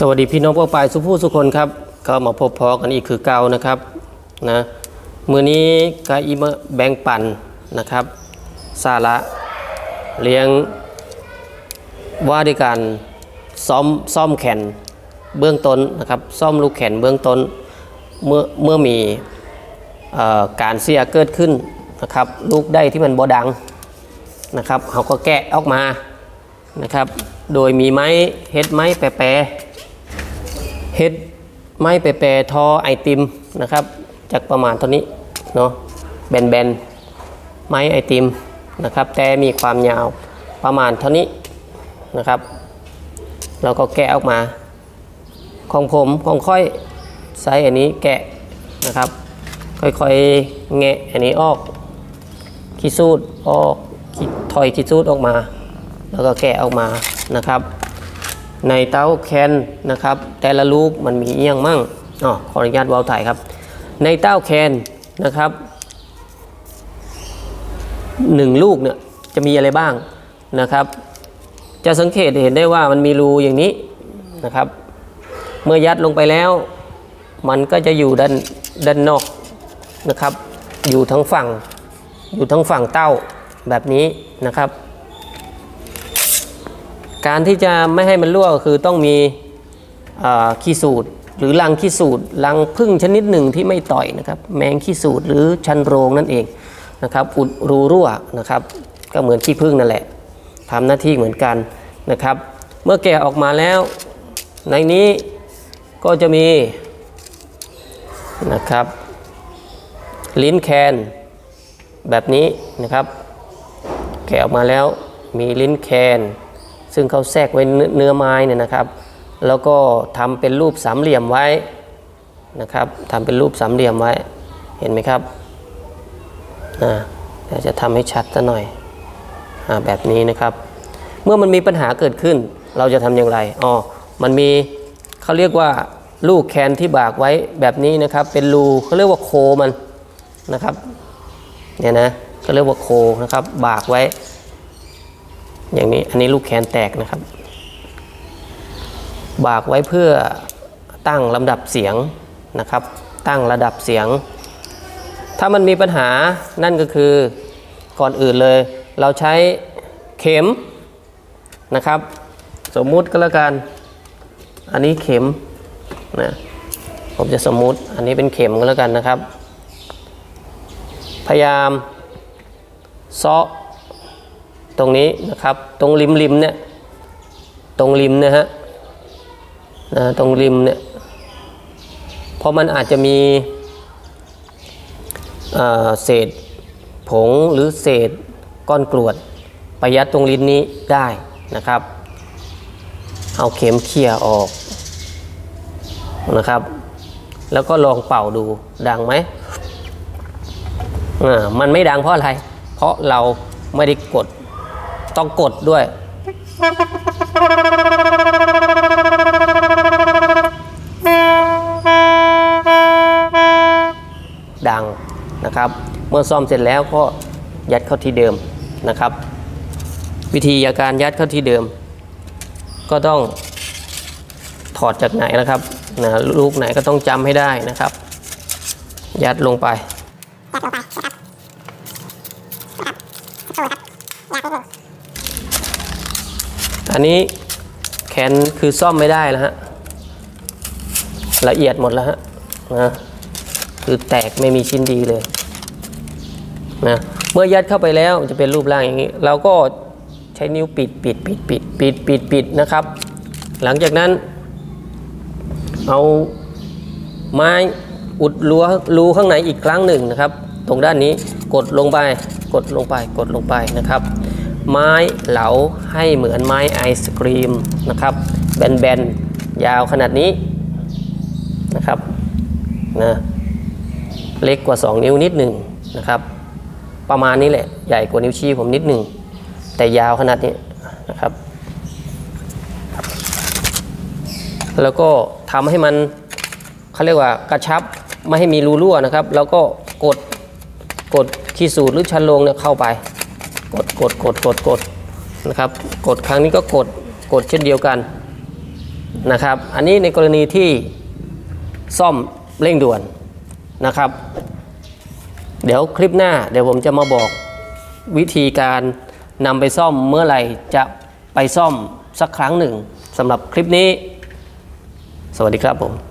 สวัสดีพี่น้องพ่อปลายสุผู้สุคนครับก็มาพบพอกันอีกคือเก่านะครับนะมือนี้ก็อีมาแบ่งปันนะครับ สาระเลี้ยงว่าด้วยการซ่อมซ่อมแขนเบื้องต้นนะครับซ่อมลูกแขนเบื้องต้นเมื่อเมื่อมีอการเสียเกิดขึ้นนะครับ ลูกได้ที่มันบ่ดังนะครับเขาก็แกะออกมานะครับ โดยมีไม้เฮ็ดไม้แปรๆ เฮ็ดไม้แปรๆทอไอติมนะครับ จากประมาณเท่านี้เนาะแบนๆไม้ไอติมนะครับ แต่มีความยาวประมาณเท่านี้นะครับเราก็แกะออกมา ของผมของค่อยใช้อันนี้แกะนะครับ ค่อยๆแงะอันนี้ออกขี้สูดออกถอยขี้สูดออกมา แล้วก็แกะออกมานะครับ ในเต้าแคนนะครับ แต่ละลูกมันมีเอียงมั่งอ๋อขออนุญาตวาวถ่ายครับ ในเต้าแคนนะครับหนึ่งลูกเนี่ยจะมีอะไรบ้างนะครับ จะสังเกตเห็นได้ว่ามันมีรูอย่างนี้นะครับ เมื่อยัดลงไปแล้ว มันก็จะอยู่ด้านด้านนอกนะครับ อยู่ทั้งฝั่ง อยู่ทั้งฝั่งเต้าแบบนี้นะครับ การที่จะไม่ให้มันรั่วก็คือต้องมีขี้สูตรหรือรังขี้สูตรรังพึ่งชนิดหนึ่งที่ไม่ต่อยนะครับแมงขี้สูตรหรือชันโรงนั่นเองนะครับอุดรูรั่วนะครับก็เหมือนขี้พึ่งนั่นแหละทำหน้าที่เหมือนกันนะครับ เมื่อแกะออกมาแล้ว ในนี้ก็จะมีนะครับลิ้นแคนแบบนี้นะครับ แกะออกมาแล้วมีลิ้นแคน ซึ่งเขาแทรกไว้เนื้อไม้เนี่ยนะครับ แล้วก็ทำเป็นรูปสามเหลี่ยมไว้นะครับทำเป็นรูปสามเหลี่ยมไว้เห็นไหมครับอ่าเดี๋ยวจะทำให้ชัดซะหน่อยอาแบบนี้นะครับ เมื่อมันมีปัญหาเกิดขึ้น เราจะทำอย่างไรอ๋อมันมีเขาเรียกว่าลูกแคนที่บากไว้แบบนี้นะครับ เป็นรูเขาเรียกว่าโคมันนะครับเนี่ยนะเขาเรียกว่าโคนะครับบากไว้ อย่างนี้อันนี้ลูกแคนแตกนะครับ บากไว้เพื่อตั้งลำดับเสียงนะครับ ตั้งระดับเสียง ถ้ามันมีปัญหานั่นก็คือก่อนอื่นเลย เราใช้เข็มนะครับ สมมุติก็แล้วกัน อันนี้เข็มนะผมจะสมมุติอันนี้เป็นเข็มก็แล้วกันนะครับ พยายามเซาะ ตรงนี้นะครับ ตรงริมริมเนี่ย ตรงริมนะฮะนะตรงริมเนี่ย เพราะมันอาจจะมีเเศษผงหรือเศษก้อนกรวดไปยัดตรงลิ้นนี้ได้นะครับ เอาเข็มเขี่ยออกนะครับ แล้วก็ลองเป่าดูดังไหมอ่ามันไม่ดังเพราะอะไร เพราะเราไม่ได้กด ต้องกดด้วย ดังนะครับ เมื่อซ่อมเสร็จแล้วก็ยัดเข้าที่เดิมนะครับ วิธีาการยัดเข้าที่เดิม ก็ต้องถอดจากไหนนะครับนะลูกไหนก็ต้องจำให้ได้นะครับ ยัดลงไป อันนี้แขนคือซ่อมไม่ได้แล้วฮะ ละเอียดหมดแล้วฮะนะคือแตกไม่มีชิ้นดีเลยนะเมื่อยัดเข้าไปแล้วจะเป็นรูปร่างอย่างนี้ เราก็ใช้นิ้วปิดปิดปิดปิดปิดปิดปิดนะครับ หลังจากนั้น เอาไม้อุดรูรูข้างในอีกครั้งหนึ่งนะครับ ตรงด้านนี้กดลงไปกดลงไปกดลงไปนะครับ ไม้เหลาให้เหมือนไม้ไอศครีมนะครับ แบนๆ ยาวขนาดนี้นะครับนะเล็กกว่า 2 นิ้วนิดหนึ่งนะครับ ประมาณนี้แหละใหญ่กว่านิ้วชี้ผมนิดหนึ่งแต่ยาวขนาดนี้นะครับ แล้วก็ทำให้มันเขาเรียกว่ากระชับไม่ให้มีรูรั่วนะครับ แล้วก็กดกดขี้สูตรหรือชันลงเนี่ยเข้าไป กดกดกดกดกดนะครับ กดครั้งนี้ก็กดกดเช่นเดียวกันนะครับ อันนี้ในกรณีที่ซ่อมเร่งด่วนนะครับ เดี๋ยวคลิปหน้าเดี๋ยวผมจะมาบอกวิธีการนำไปซ่อมเมื่อไหร่จะไปซ่อมสักครั้งหนึ่งสำหรับคลิปนี้ สวัสดีครับผม